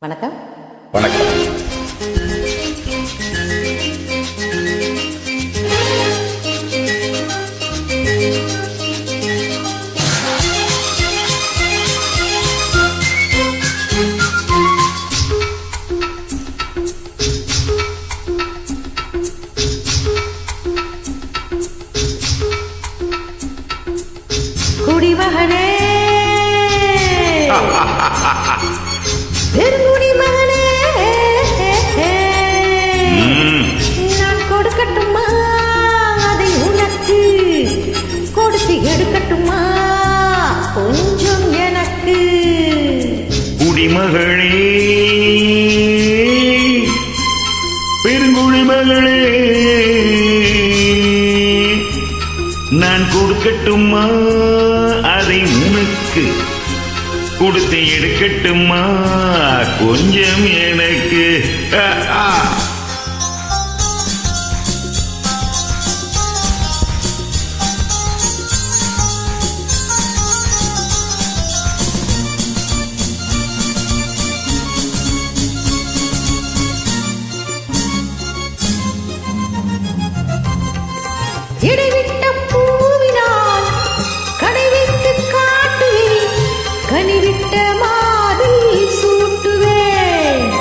வணக்கம். வணக்கம். குடிமகனே. குடிமகளே. பெருங்குடிமகளே நான் கொடுக்கட்டுமா அதை உனக்கு கொடுத்து எடுக்கட்டுமா கொஞ்சம் எனக்கு. இடைவிட்ட பூவினால் கடை வைத்து காட்டுவேன். கனிவிட்ட மாதிரி சூட்டுவேன்.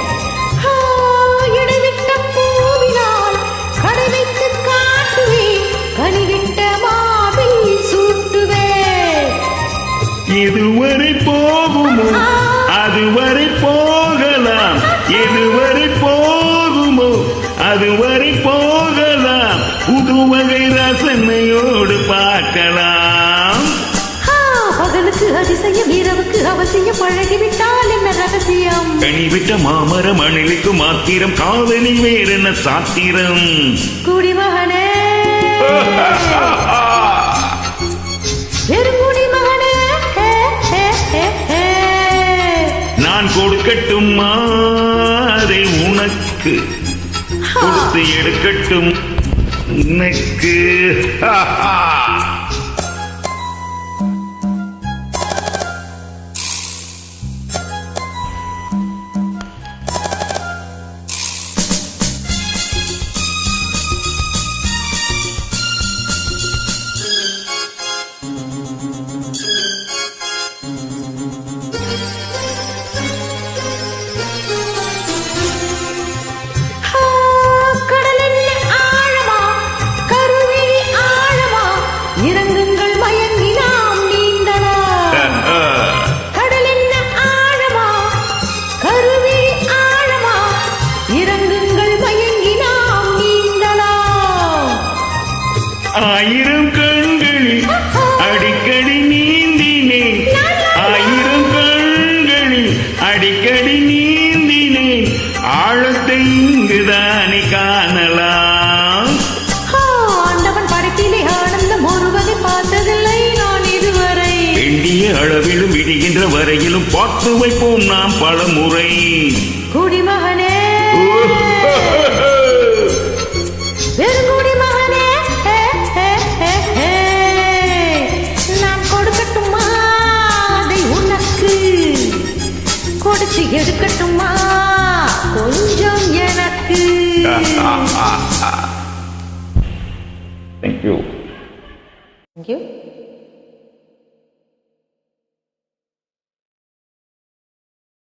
இடைவிட்ட பூவினால் கடை வைத்து காட்டுவேன். கனிவிட்ட மாதிரி சூட்டுவேன். எதுவரை போகுமோ? அதுவரை போகலாம். எதுவரை போகுமோ? அதுவரை போகலாம் புதுவகை ரசனையோடு பார்க்கலாம். பகலுக்கு அதிசயம் இரவுக்கு அவசியம். பழகிவிட்டால் என்ன ரகசியம்? கனிவிட்ட மாமர மணிலுக்கு மாத்திரம். காதலில் வேறென்ன சாத்திரம்? குடிமகனே. நான் கொடுக்கட்டுமா அதை உனக்கு கொடுத்து எடுக்கட்டும். உனக்கு. ஆயிரம் கண்களில் அடிக்கடி நீந்தினேன் ஆயிரம் கண்களில் அடிக்கடி நீந்தினேன் ஆழத்தை இங்குதானே காணலாம். ஆண்டவன் படைப்பிலே ஆனந்தம் ஒருவரை பார்த்ததில்லை நான் இதுவரை. வேண்டிய அளவிலும் விடுகின்ற வரையிலும் பார்த்து வைப்போம் நாம் பல முறை குடிமகனே எடுக்கட்டுமா கொஞ்சம் எனக்கு. Thank you Thank you.